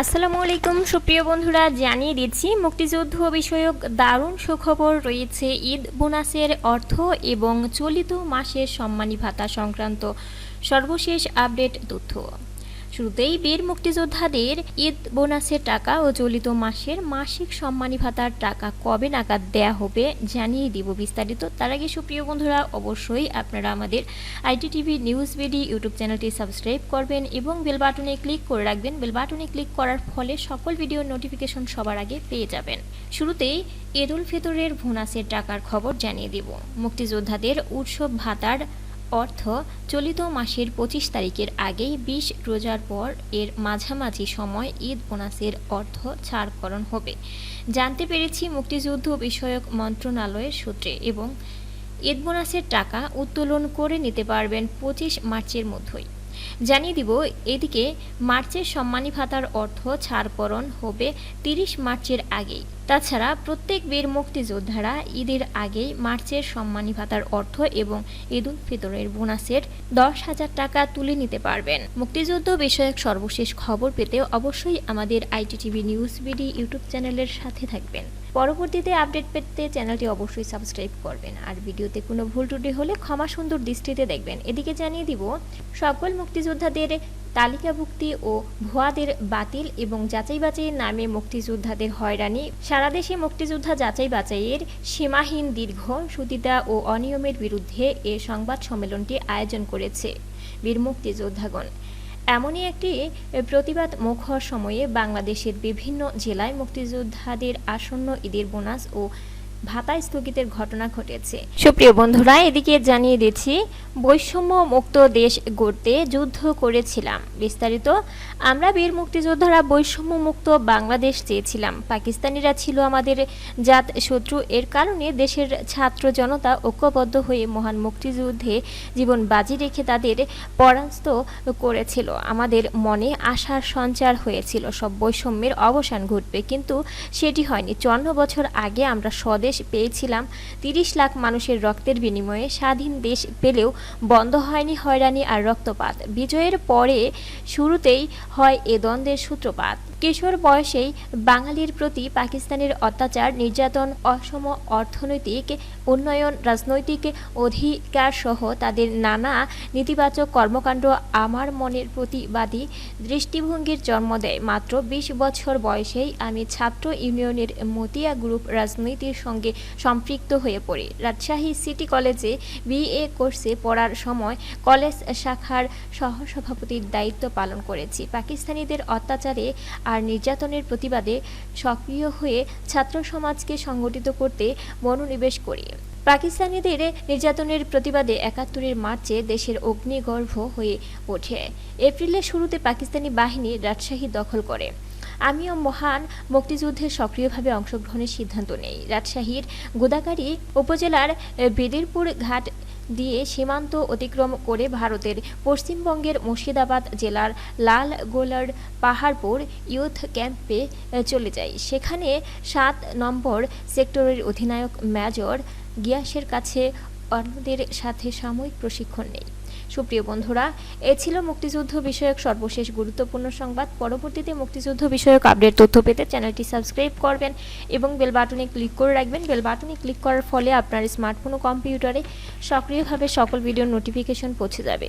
আসসালামু আলাইকুম, সুপ্রিয় বন্ধুরা, জানিয়ে দিচ্ছি, মুক্তিযুদ্ধ বিষয়ক দারুণ সুখবর রয়েছে ঈদ বোনাসের অর্থ এবং চলিত মাসের সম্মানী ভাতা সংক্রান্ত সর্বশেষ আপডেট তথ্য। শুরুতেই বীর মুক্তিযোদ্ধাদের ঈদ বোনাসের টাকা ও চলিত মাসের মাসিক সম্মানী ভাতার টাকা কবে নাগাদ দেয়া হবে জানিয়ে দিব বিস্তারিত। তার আগে সুপ্রিয় বন্ধুরা, অবশ্যই আপনারা আমাদের IT TV news BD YouTube চ্যানেলটি সাবস্ক্রাইব করবেন এবং বেল বাটনে ক্লিক করে রাখবেন। বেল বাটনে ক্লিক করার ফলে সকল ভিডিওর নোটিফিকেশন সবার আগে পেয়ে যাবেন। শুরুতেই ঈদ উল ফিতরের বোনাসের টাকার খবর জানিয়ে দিব। মুক্তিযোদ্ধাদের উৎসব ভাতার অর্থ, চলিত মাসের পঁচিশ তারিখের আগেই বিশ রোজার পর এর মাঝামাঝি সময় ঈদ বোনাসের অর্থ ছাড়করণ হবে। জানতে পেরেছি মুক্তিযুদ্ধ বিষয়ক মন্ত্রণালয়ের সূত্রে এবং ঈদ বোনাসের টাকা উত্তোলন করে নিতে পারবেন পঁচিশ মার্চের মধ্যেই। জানিয়ে দিব, এদিকে মার্চের সম্মানী ভাতার অর্থ ছাড়করণ হবে তিরিশ মার্চের আগেই। তাছাড়া প্রত্যেক বীর মুক্তিযোদ্ধারা ঈদের আগেই মার্চের সম্মানী ভাতার অর্থ এবং ঈদ উল ফিতরের বোনাসের দশ হাজার টাকা তুলে নিতে পারবেন। মুক্তিযুদ্ধ বিষয়ক সর্বশেষ খবর পেতে অবশ্যই আমাদের আইটিটিভি নিউজ বিডি ইউটিউব চ্যানেলের সাথে থাকবেন। পরবর্তীতে আপডেট পেতে চ্যানেলটি অবশ্যই সাবস্ক্রাইব করবেন আর ভিডিওতে কোনো ভুল ত্রুটি হলে ক্ষমা সুন্দর দৃষ্টিতে দেখবেন। এদিকে জানিয়ে দিব, সকল মুক্তিযোদ্ধাদের তালিকাভুক্তি ও ভুয়াদের বাতিল এবং যাচাই বাছাইয়ের নামে মুক্তিযোদ্ধাদের হয়রানি। সারা দেশে মুক্তিযোদ্ধা যাচাই বাছাইয়ের সীমাহীন দীর্ঘ, সুতিতা ও অনিয়মের বিরুদ্ধে এ সংবাদ সম্মেলনটি আয়োজন করেছে বীর মুক্তিযোদ্ধাগণ। এমনই একটি প্রতিবাদ মুখর সময়ে বাংলাদেশের বিভিন্ন জেলায় মুক্তিযোদ্ধাদের আসন্ন ঈদের বোনাস ও ভাতা স্থগিতের ঘটনা ঘটেছে। সুপ্রিয় বন্ধুরা, এদিকে জানিয়ে দিচ্ছি বৈষম্য মুক্ত দেশ গড়তে যুদ্ধ করেছিলাম। বিস্তারিত, আমরা বীর মুক্তিযোদ্ধারা বৈষম্য মুক্ত বাংলাদেশ চেয়েছিলাম। পাকিস্তানিরা ছিল আমাদের জাত শত্রু। এর কারণে দেশের ছাত্র জনতা ঐক্যবদ্ধ হয়ে মহান মুক্তিযুদ্ধে জীবন বাজি রেখে তাদের পরাস্ত করেছিল। আমাদের মনে আশার সঞ্চার হয়েছিল। সব বৈষম্যের অবসান ঘটবে। কিন্তু সেটি হয়নি। চুয়ান্ন বছর আগে আমরা স্বদেশ পেয়েছিলাম। তিরিশ লাখ মানুষের রক্তের বিনিময়ে স্বাধীন দেশ পেলেও বন্ধ হয়নি হয়রানি আর রক্তপাত। বিজয়ের পরে শুরুতেই হয় এ দ্বন্দ্বের সূত্রপাত। কিশোর বয়সেই বাঙালির প্রতি পাকিস্তানের অত্যাচার, নির্যাতন, অসম অর্থনৈতিক উন্নয়ন, রাজনৈতিক অধিকার সহ তাদের নানা নেতিবাচক কর্মকাণ্ড আমার মনের প্রতিবাদী দৃষ্টিভঙ্গির জন্ম দেয়। মাত্র বিশ বছর বয়সেই আমি ছাত্র ইউনিয়নের মতিয়া গ্রুপ রাজনীতির সঙ্গে সম্পৃক্ত হয়ে পড়ে। রাজশাহী সিটি কলেজে বিএ কোর্সে পড়ার সময় কলেজ শাখার সহসভাপতির দায়িত্ব পালন করেছি। পাকিস্তানিদের অত্যাচারে আর নির্যাতনের প্রতিবাদে সক্রিয় হয়ে ছাত্র সমাজকে সংগঠিত করতে মনোনিবেশ করি। পাকিস্তানিদের নির্যাতনের প্রতিবাদে একাত্তরের মার্চে দেশের অগ্নিগর্ভ হয়ে ওঠে। এপ্রিলের শুরুতে পাকিস্তানি বাহিনী রাজশাহী দখল করে। আমিও মহান মুক্তিযুদ্ধে সক্রিয়ভাবে অংশগ্রহণের সিদ্ধান্ত নেই। রাজশাহীর গোদাগাড়ি উপজেলার বেদিরপুর ঘাট দিয়ে সীমান্ত অতিক্রম করে ভারতের পশ্চিমবঙ্গের মুর্শিদাবাদ জেলার লালগোলার পাহাড়পুর ইউথ ক্যাম্পে চলে যাই সেখানে সাত নম্বর সেক্টরের অধিনায়ক মেজর গিয়াসের কাছে অন্যদের সাথে সাময়িক প্রশিক্ষণ নেই। সুপ্রিয় বন্ধুরা, এ ছিল মুক্তিযুদ্ধ বিষয়ক সর্বশেষ গুরুত্বপূর্ণ সংবাদ। পরবর্তীতে মুক্তিযুদ্ধ বিষয়ক আপডেট তথ্য পেতে চ্যানেলটি সাবস্ক্রাইব করবেন এবং বেল বাটনে ক্লিক করে রাখবেন। বেল বাটনে ক্লিক করার ফলে আপনার স্মার্টফোন ও কম্পিউটারে সক্রিয়ভাবে সকল ভিডিওর নোটিফিকেশন পৌঁছে যাবে।